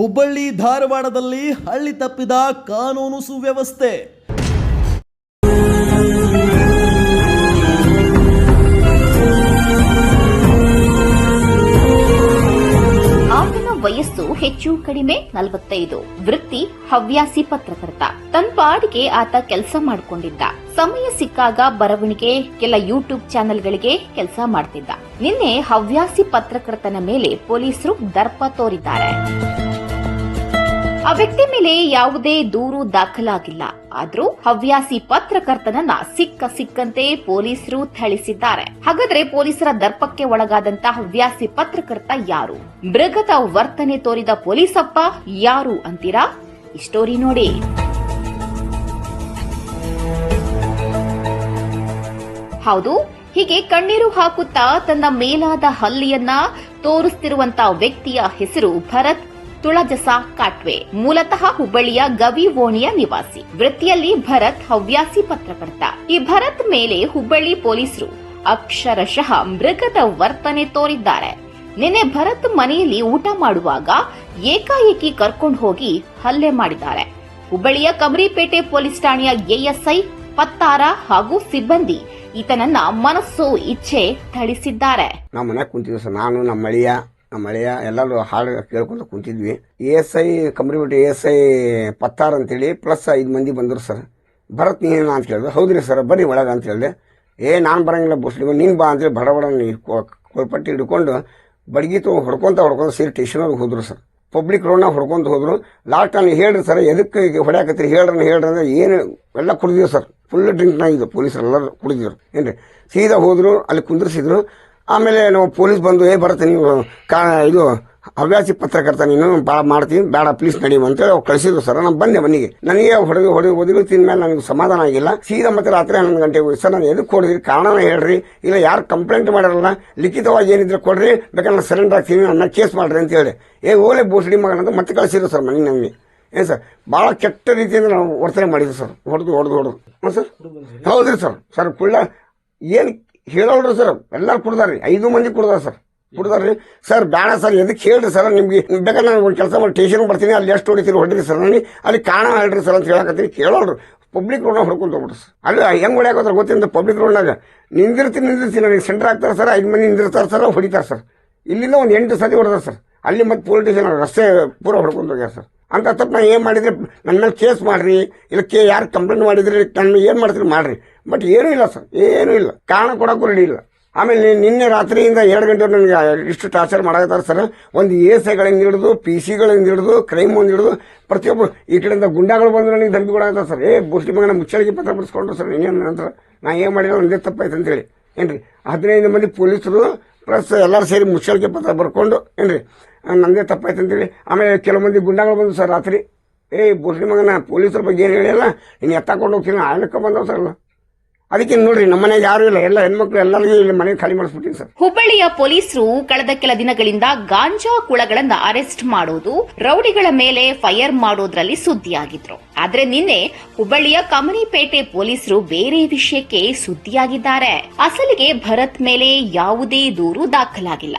ಹುಬ್ಬಳ್ಳಿ ಧಾರವಾಡದಲ್ಲಿ ಹಳ್ಳಿ ತಪ್ಪಿದ ಕಾನೂನು ಸುವ್ಯವಸ್ಥೆ. ಹೆಚ್ಚು ಕಡಿಮೆ ನಲವತ್ತೈದು. ವೃತ್ತಿ ಹವ್ಯಾಸಿ ಪತ್ರಕರ್ತ. ತನ್ನ ಪಾಡಿಗೆ ಆತ ಕೆಲಸ ಮಾಡಿಕೊಂಡಿದ್ದ. ಸಮಯ ಸಿಕ್ಕಾಗ ಬರವಣಿಗೆ ಕೆಲ ಯೂಟ್ಯೂಬ್ ಚಾನೆಲ್ಗಳಿಗೆ ಕೆಲಸ ಮಾಡ್ತಿದ್ದ. ನಿನ್ನೆ ಹವ್ಯಾಸಿ ಪತ್ರಕರ್ತನ ಮೇಲೆ ಪೊಲೀಸರು ದರ್ಪ ತೋರಿದ್ದಾರೆ. ಆ ವ್ಯಕ್ತಿ ಮೇಲೆ ಯಾವುದೇ ದೂರು ದಾಖಲಾಗಿಲ್ಲ. ಆದ್ರೂ ಹವ್ಯಾಸಿ ಪತ್ರಕರ್ತನನ್ನ ಸಿಕ್ಕ ಸಿಕ್ಕಂತೆ ಪೊಲೀಸರು ಥಳಿಸಿದ್ದಾರೆ. ಹಾಗಾದ್ರೆ ಪೊಲೀಸರ ದರ್ಪಕ್ಕೆ ಒಳಗಾದಂತ ಹವ್ಯಾಸಿ ಪತ್ರಕರ್ತ ಯಾರು? ಮೃಗದ ವರ್ತನೆ ತೋರಿದ ಪೊಲೀಸಪ್ಪ ಯಾರು ಅಂತೀರಾ? ಈ ಸ್ಟೋರಿ ನೋಡಿ. ಹೌದು, ಹೀಗೆ ಕಣ್ಣೀರು ಹಾಕುತ್ತಾ ತನ್ನ ಮೇಲಾದ ಹಲ್ಲಿಯನ್ನ ತೋರಿಸ್ತಿರುವಂತ ವ್ಯಕ್ತಿಯ ಹೆಸರು ಭರತ್ ತುಳಜಸ, ಕಾಟ್ವೆ, ಮೂಲತಃ ಹುಬ್ಬಳ್ಳಿಯ ಗವಿ ಓಣಿಯ ನಿವಾಸಿ. ವೃತ್ತಿಯಲ್ಲಿ ಭರತ್ ಹವ್ಯಾಸಿ ಪತ್ರಕರ್ತ. ಈ ಭರತ್ ಮೇಲೆ ಹುಬ್ಬಳ್ಳಿ ಪೊಲೀಸರು ಅಕ್ಷರಶಃ ಮೃಗದ ವರ್ತನೆ ತೋರಿದ್ದಾರೆ. ನಿನ್ನೆ ಭರತ್ ಮನೆಯಲ್ಲಿ ಊಟ ಮಾಡುವಾಗ ಏಕಾಏಕಿ ಕರ್ಕೊಂಡು ಹೋಗಿ ಹಲ್ಲೆ ಮಾಡಿದ್ದಾರೆ. ಹುಬ್ಬಳ್ಳಿಯ ಕಮರಿಪೇಟೆ ಪೊಲೀಸ್ ಠಾಣೆಯ ಎಎಸ್ಐ, ಪತ್ತಾರ ಹಾಗೂ ಸಿಬ್ಬಂದಿ ಈತನನ್ನ ಮನಸ್ಸು, ಇಚ್ಛೆ ಥಳಿಸಿದ್ದಾರೆ. ನಾನು ಮಳಿಯ ಎಲ್ಲರೂ ಹಾಡು ಕೇಳ್ಕೊಂಡು ಕುಂತಿದ್ವಿ. ಎ ಎಸ್ ಐ ಕಂಪ್ನಿಬಿಟ್ಟು ಎ ಎಸ್ ಐ ಪತ್ತಾರು ಅಂತೇಳಿ ಪ್ಲಸ್ ಐದು ಮಂದಿ ಬಂದರು ಸರ್ ಭರತ್ ನೀನು ಅಂತ ಕೇಳಿದೆ ಹೌದ್ರಿ ಸರ್ ಬರ್ರಿ ಒಳಗೆ ಅಂತ ಹೇಳಿದೆ. ಏ, ನಾನು ಬರಂಗಿಲ್ಲ ಬಸ್ಲಿ ನೀನು ಬಾ ಅಂತೇಳಿ ಬಡ ಬಡ ಕೊಳ್ಪಟ್ಟಿ ಹಿಡ್ಕೊಂಡು ಬಡ್ಗಿ ತಗೊಂಡು ಹೊಡ್ಕೊಂತ ಹೊಡ್ಕೊಂತ ಸೇರಿ ಸ್ಟೇಷನ್ವ್ರಿಗೆ ಹೋದ್ರು ಸರ್ ಪಬ್ಲಿಕ್ ರೋಡ್ನಾಗ ಹೊಡ್ಕೊಂತ ಹೋದ್ರು. ಲಾಸ್ಟ್ ಟೈಮ್ ಹೇಳ್ರಿ ಸರ್ ಎದಕ್ಕೆ ಈಗ ಹೊಡ್ಯಾಕತ್ರಿ ಹೇಳ್ರಿ ಹೇಳ್ರಿ ಅಂದ್ರೆ ಏನು ಎಲ್ಲ ಕುಡಿದಿವಿ ಸರ್ ಫುಲ್ ಡ್ರಿಂಕ್ನಾಗ ಇದು ಪೊಲೀಸರು ಎಲ್ಲರೂ ಕುಡಿದಿದ್ರು. ಏನ್ರಿ? ಸೀದಾ ಹೋದ್ರು, ಅಲ್ಲಿ ಕುಂದ್ರಿಸಿದ್ರು. ಆಮೇಲೆ ನಾವು ಪೊಲೀಸ್ ಬಂದು, ಏ ಬರುತ್ತೆ ನೀವು ಕಾ, ಇದು ಹವ್ಯಾಸಿ ಪತ್ರಕರ್ತ, ನೀನು ಭಾಳ ಮಾಡ್ತೀನಿ, ಬೇಡ ಪ್ಲೀಸ್ ನಡೀವು ಅಂತೇಳಿ ಅವ್ರು ಕಳಿಸಿದ್ರು ಸರ್. ನಾನು ಬಂದೆ ಮನೆಗೆ. ನನಗೆ ಹೊಡೆದು ಹೊಡೆದು ಒದಗಿ ತಿಂದ ಮೇಲೆ ನನಗೆ ಸಮಾಧಾನ ಆಗಿಲ್ಲ. ಸೀದಾ ಮತ್ತೆ ರಾತ್ರಿ ಹನ್ನೊಂದು ಗಂಟೆಗೆ ಸರ್, ನಾನು ಎದಕ್ಕೆ ಕೊಡಿದ್ರಿ ಕಾರಣನ ಹೇಳ್ರಿ. ಇಲ್ಲ, ಯಾರು ಕಂಪ್ಲೇಂಟ್ ಮಾಡಿರಲ್ಲ ಲಿಖಿತವಾಗಿ ಏನಿದ್ರೆ ಕೊಡ್ರಿ, ಬೇಕಾದ್ರೆ ನಾನು ಸರೆಂಡರ್ ಆಗ್ತೀನಿ, ನನ್ನ ಕೇಸ್ ಮಾಡ್ರಿ ಅಂತ ಹೇಳಿ ಏ ಓಲೆ ಬೋಸಡಿ ಮಗನಂತ ಮತ್ತೆ ಕಳಿಸಿದ್ರು ಸರ್ ಮನೆಗೆ ನನಗೆ. ಏನು ಸರ್, ಭಾಳ ಕೆಟ್ಟ ರೀತಿಯಿಂದ ನಾವು ವರ್ತನೆ ಮಾಡಿದ್ರು ಸರ್. ಹೊಡೆದು ಹೊಡೆದು ಹೊಡೆದು. ಹಾಂ ಸರ್. ಹೌದ್ರಿ ಸರ್. ಸರ್, ಕುಳ್ಳ, ಏನು ಹೇಳೋಳ್ರಿ ಸರ್, ಎಲ್ಲರೂ ಕುಡ್ದಾರ್ರಿ. ಐದು ಮಂದಿ ಕುಡ್ದಾರ ಸರ್. ಕುಡ್ದಾರ್ರಿ. ಸರ್, ಬೇಡ ಸರ್ ಎದಕ್ಕೆ ಹೇಳ್ರಿ ಸರ್, ನಿಮ್ಗೆ ಬೇಕಾದ್ರೆ ನಾನು ಒಂದು ಕೆಲಸ ಮಾಡಿ ಟೇಷನ್ ಬರ್ತೀನಿ, ಅಲ್ಲಿ ಎಷ್ಟು ಹೊಡಿತೀರಿ ಹೊಡಿರಿ ಸರ್, ನನಗೆ ಅಲ್ಲಿ ಕಾರಣ ಹೇಳ್ರಿ ಸರ್ ಅಂತ ಹೇಳಕತ್ತೀನಿ. ಕೇಳೋಳ್ರಿ. ಪಬ್ಲಿಕ್ ರೋಡ್ನಾಗ ಹೊಡ್ಕೊಂಡು ಹೋಗ್ಬಿಡ್ರಿ ಸರ್. ಅಲ್ಲಿ ಹೆಂಗ್ ಹೊಡ್ಯಾಕೋತ್ರ ಗೊತ್ತಿಲ್ಲ. ಪಬ್ಲಿಕ್ ರೋಡ್ನಾಗ ನಿಂದಿರ್ತೀನಿ ನಿಂದಿರ್ತೀನಿ. ನನಗೆ ಸೆಂಟರ್ ಆಗ್ತಾರೆ ಸರ್, ಐದು ಮಂದಿ ನಿಂದಿರ್ತಾರೆ ಸರ್, ಹೊಡಿತಾರೆ ಸರ್. ಇಲ್ಲಿಂದ ಒಂದು ಎಂಟು ಸತಿ ಹೊಡೆದ ಸರ್. ಅಲ್ಲಿ ಮತ್ತೆ ಪೊಲೀಸ್ ಸ್ಟೇಷನ್ ರಸ್ತೆ ಪೂರ ಹೊಡ್ಕೊಂಡು ಹೋಗ್ಯಾರ ಸರ್. ಅಂತ ತಪ್ಪು ನಾನು ಏನು ಮಾಡಿದರೆ ನನ್ನ ಕೇಸ್ ಮಾಡಿರಿ, ಇಲ್ಲ ಕೇ ಯಾರು ಕಂಪ್ಲೇಂಟ್ ಮಾಡಿದ್ರಿ ನನ್ನ ಏನು ಮಾಡ್ತೀರಿ ಮಾಡಿರಿ. ಬಟ್ ಏನೂ ಇಲ್ಲ ಸರ್ ಏನೂ ಇಲ್ಲ. ಕಾರಣ ಕೊಡೋಕ್ಕೂ ರೆಡಿ ಇಲ್ಲ. ಆಮೇಲೆ ನಿನ್ನೆ ರಾತ್ರಿಯಿಂದ ಎರಡು ಗಂಟೆ ನನಗೆ ಇಷ್ಟು ಟಾರ್ಚರ್ ಮಾಡಕತ್ತಾರೆ ಸರ್ ಒಂದು ಎ ಎಸ್ ಐಗಳಿಂದ ಹಿಡಿದು ಪಿ ಸಿಗಳಿಂದ ಹಿಡಿದು ಕ್ರೈಮ್ ಒಂದು ಹಿಡಿದು ಪ್ರತಿಯೊಬ್ಬರು ಈ ಕಡೆಯಿಂದ ಗುಂಡಾಗಳು ಬಂದು ನನಗೆ ಧಮಕಿ ಕೊಡಕತ್ತಾರೆ ಸರ್ ಏ ಬೋಸ್ಟಿ ಮಗನ ಮುಚ್ಚಳಿಗೆ ಪತ್ರ ಬಿಡಿಸ್ಕೊಂಡ್ರು ಸರ್ ಇನ್ನೇನು ನಂತರ? ನಾನು ಏನು ಮಾಡಿಲ್ಲ, ಒಂದೇ ತಪ್ಪಾಯ್ತು ಅಂತೇಳಿ. ಏನು ರೀ ಹದಿನೈದು ಮಂದಿ ಪೊಲೀಸರು ಪ್ಲಸ್ ಎಲ್ಲರೂ ಸೇರಿ ಮುಚ್ಚಳಿಕೆ ಪತ್ರ ಬರ್ಕೊಂಡು ಏನು ರೀ ನಮ್ಮದೇ ತಪ್ಪಾಯ್ತು ಅಂತೇಳಿ, ಆಮೇಲೆ ಕೆಲವು ಮಂದಿ ಗುಂಡಾಗಳು ಬಂದು ಸರ್ ರಾತ್ರಿ ಏಯ್ ಬೋಸ್ಟಿ ಮಗನ ಪೊಲೀಸರ ಬಗ್ಗೆ ಏನು ಹೇಳಿಲ್ಲ ನೀನು ಎತ್ತಾಕೊಂಡು ಹೋಗ್ತೀನಿ ಆಲಕ್ಕ ಬಂದವು ಸರ್. ಅದಕ್ಕೆ ನೋಡ್ರಿ, ನಮ್ಮ ಮನೆಗೆ ಯಾರು ಇಲ್ಲ. ಎಲ್ಲ ಹೆಣ್ಮಕ್ಳು ಎಲ್ಲರಿಗೂ ಇಲ್ಲಿ ಮನೆ ಖಾಲಿ ಮಾಡಿಸ್ಬಿಟ್ಟಿನಿ ಸರ್. ಹುಬ್ಬಳ್ಳಿಯ ಪೊಲೀಸರು ಕಳೆದ ಕೆಲ ದಿನಗಳಿಂದ ಗಾಂಜಾ ಕುಳಗಳನ್ನ ಅರೆಸ್ಟ್ ಮಾಡೋದು, ರೌಡಿಗಳ ಮೇಲೆ ಫೈರ್ ಮಾಡೋದ್ರಲ್ಲಿ ಸುದ್ದಿಯಾಗಿದ್ರು. ಆದ್ರೆ ನಿನ್ನೆ ಹುಬ್ಬಳ್ಳಿಯ ಕಮನಿಪೇಟೆ ಪೊಲೀಸರು ಬೇರೆ ವಿಷಯಕ್ಕೆ ಸುದ್ದಿಯಾಗಿದ್ದಾರೆ. ಅಸಲಿಗೆ ಭರತ್ ಮೇಲೆ ಯಾವುದೇ ದೂರು ದಾಖಲಾಗಿಲ್ಲ.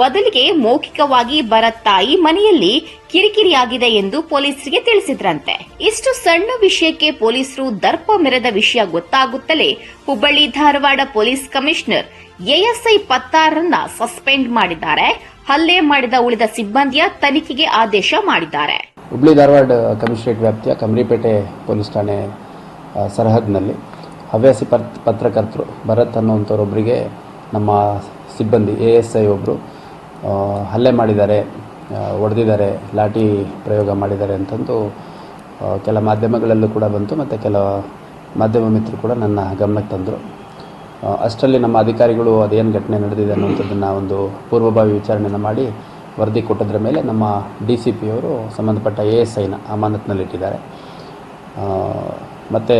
ಬದಲಿಗೆ ಮೌಖಿಕವಾಗಿ ಭರತ್ ತಾಯಿ ಮನೆಯಲ್ಲಿ ಕಿರಿಕಿರಿಯಾಗಿದೆ ಎಂದು ಪೊಲೀಸರಿಗೆ ತಿಳಿಸಿದ್ರಂತೆ. ಇಷ್ಟು ಸಣ್ಣ ವಿಷಯಕ್ಕೆ ಪೊಲೀಸರು ದರ್ಪ ಮೆರೆದ ವಿಷಯ ಗೊತ್ತಾಗುತ್ತಲೇ Hubballi Dharwad police commissioner ASI ಪತ್ತಾರನ್ನ suspend ಮಾಡಿದ್ದಾರೆ. ಹಲ್ಲೆ ಮಾಡಿದ ಉಳಿದ ಸಿಬ್ಬಂದಿಯ ತನಿಖೆಗೆ ಆದೇಶ ಮಾಡಿದ್ದಾರೆ. ಹುಬ್ಳಿ ಧಾರವಾಡ ಕಮಿಷನರೇಟ್ ವ್ಯಾಪ್ತಿಯ ಕಮರಿಪೇಟೆ ಪೊಲೀಸ್ ಠಾಣೆ ಸರಹದ್ನಲ್ಲಿ ಹವ್ಯಾಸಿ ಪತ್, ಪತ್ರಕರ್ತರು ಭರತ್ ಅನ್ನುವಂಥವ್ರೊಬ್ಬರಿಗೆ ನಮ್ಮ ಸಿಬ್ಬಂದಿ ಎ ಎಸ್ ಐ ಒಬ್ಬರು ಹಲ್ಲೆ ಮಾಡಿದ್ದಾರೆ ಹೊಡೆದಿದ್ದಾರೆ ಲಾಠಿ ಪ್ರಯೋಗ ಮಾಡಿದ್ದಾರೆ ಅಂತಂದು ಕೆಲ ಮಾಧ್ಯಮಗಳಲ್ಲೂ ಕೂಡ ಬಂತು ಮತ್ತು ಕೆಲ ಮಾಧ್ಯಮ ಮಿತ್ರರು ಕೂಡ ನನ್ನ ಗಮನಕ್ಕೆ ತಂದರು. ಅಷ್ಟರಲ್ಲಿ ನಮ್ಮ ಅಧಿಕಾರಿಗಳು ಅದೇನು ಘಟನೆ ನಡೆದಿದೆ ಅನ್ನೋಂಥದ್ದನ್ನು ಒಂದು ಪೂರ್ವಭಾವಿ ವಿಚಾರಣೆಯನ್ನು ಮಾಡಿ ವರದಿ ಕೊಟ್ಟದ್ರ ಮೇಲೆ ನಮ್ಮ ಡಿ ಸಿ ಪಿ ಅವರು ಸಂಬಂಧಪಟ್ಟ ಎ ಎಸ್ ಐನ ಅಮಾನತ್ನಲ್ಲಿಟ್ಟಿದ್ದಾರೆ. ಮತ್ತು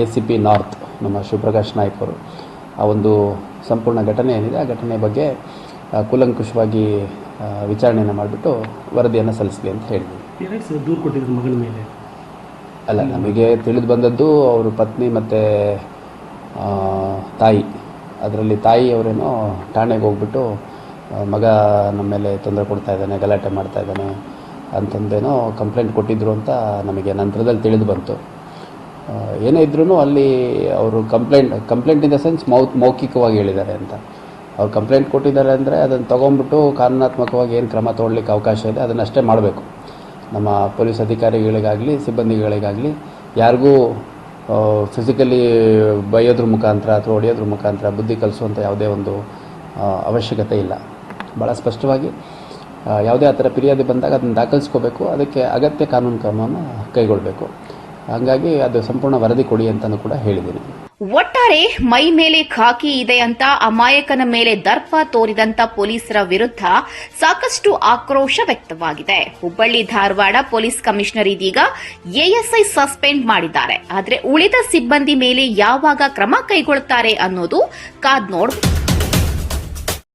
ಎ ಸಿ ಪಿ ನಾರ್ತ್ ನಮ್ಮ ಶಿವಪ್ರಕಾಶ್ ನಾಯ್ಕ್ ಅವರು ಆ ಒಂದು ಸಂಪೂರ್ಣ ಘಟನೆ ಏನಿದೆ, ಆ ಘಟನೆ ಬಗ್ಗೆ ಕೂಲಂಕುಷವಾಗಿ ವಿಚಾರಣೆಯನ್ನು ಮಾಡಿಬಿಟ್ಟು ವರದಿಯನ್ನು ಸಲ್ಲಿಸ್ಲಿ ಅಂತ ಹೇಳಿದ್ವಿ. ದೂರು ಕೊಟ್ಟಿದ್ರು ಮಗನ ಮೇಲೆ? ಅಲ್ಲ ನಮಗೆ ತಿಳಿದು ಬಂದದ್ದು ಅವರು ಪತ್ನಿ ಮತ್ತು ತಾಯಿ. ಅದರಲ್ಲಿ ತಾಯಿ ಅವರೇನೋ ಠಾಣೆಗೆ ಹೋಗ್ಬಿಟ್ಟು ಮಗ ನಮ್ಮ ಮೇಲೆ ತೊಂದರೆ ಕೊಡ್ತಾ ಇದ್ದಾನೆ ಗಲಾಟೆ ಮಾಡ್ತಾ ಇದ್ದಾನೆ ಅಂತಂದೇನೋ ಕಂಪ್ಲೇಂಟ್ ಕೊಟ್ಟಿದ್ರು ಅಂತ ನಮಗೆ ನಂತರದಲ್ಲಿ ತಿಳಿದು ಬಂತು. ಏನೇ ಇದ್ರೂ ಅಲ್ಲಿ ಅವರು complaint complaint in the sense mouth ಮೌಖಿಕವಾಗಿ ಹೇಳಿದ್ದಾರೆ ಅಂತ. ಅವ್ರು ಕಂಪ್ಲೇಂಟ್ ಕೊಟ್ಟಿದ್ದಾರೆ ಅಂದರೆ ಅದನ್ನು ತೊಗೊಂಡ್ಬಿಟ್ಟು ಕಾನೂನಾತ್ಮಕವಾಗಿ ಏನು ಕ್ರಮ ತೊಗೊಳ್ಲಿಕ್ಕೆ ಅವಕಾಶ ಇದೆ ಅದನ್ನಷ್ಟೇ ಮಾಡಬೇಕು. ನಮ್ಮ ಪೊಲೀಸ್ ಅಧಿಕಾರಿಗಳಿಗಾಗಲಿ, ಸಿಬ್ಬಂದಿಗಳಿಗಾಗಲಿ, ಯಾರಿಗೂ ಫಿಸಿಕಲಿ ಬೈಯೋದ್ರ ಮುಖಾಂತರ ಅಥವಾ ಹೊಡೆಯೋದ್ರ ಮುಖಾಂತರ ಬುದ್ಧಿ ಕಲಿಸುವಂಥ ಯಾವುದೇ ಒಂದು ಅವಶ್ಯಕತೆ ಇಲ್ಲ. ಭಾಳ ಸ್ಪಷ್ಟವಾಗಿ ಯಾವುದೇ ಆ ಥರ ಫಿರ್ಯಾದಿ ಬಂದಾಗ ಅದನ್ನು ದಾಖಲಿಸ್ಕೋಬೇಕು, ಅದಕ್ಕೆ ಅಗತ್ಯ ಕಾನೂನು ಕ್ರಮವನ್ನು ಕೈಗೊಳ್ಳಬೇಕು ಹಾಗಾಗಿ ಅದು ಸಂಪೂರ್ಣ ವರದಿ ಕೊಡಿ ಅಂತಲೂ ಕೂಡ ಹೇಳಿದ್ದೀನಿ. ಒಟ್ಟಾರೆ ಮೈ ಮೇಲೆ ಖಾಕಿ ಇದೆ ಅಂತ ಅಮಾಯಕನ ಮೇಲೆ ದರ್ಪ ತೋರಿದಂತ ಪೊಲೀಸರ ವಿರುದ್ಧ ಸಾಕಷ್ಟು ಆಕ್ರೋಶ ವ್ಯಕ್ತವಾಗಿದೆ. ಹುಬ್ಬಳ್ಳಿ ಧಾರವಾಡ ಪೊಲೀಸ್ ಕಮಿಷನರ್ ಇದೀಗ ಎಎಸ್ಐ ಸಸ್ಪೆಂಡ್ ಮಾಡಿದ್ದಾರೆ. ಆದರೆ ಉಳಿದ ಸಿಬ್ಬಂದಿ ಮೇಲೆ ಯಾವಾಗ ಕ್ರಮ ಕೈಗೊಳ್ಳುತ್ತಾರೆ ಅನ್ನೋದು ಕಾದ್ ನೋಡಬೇಕು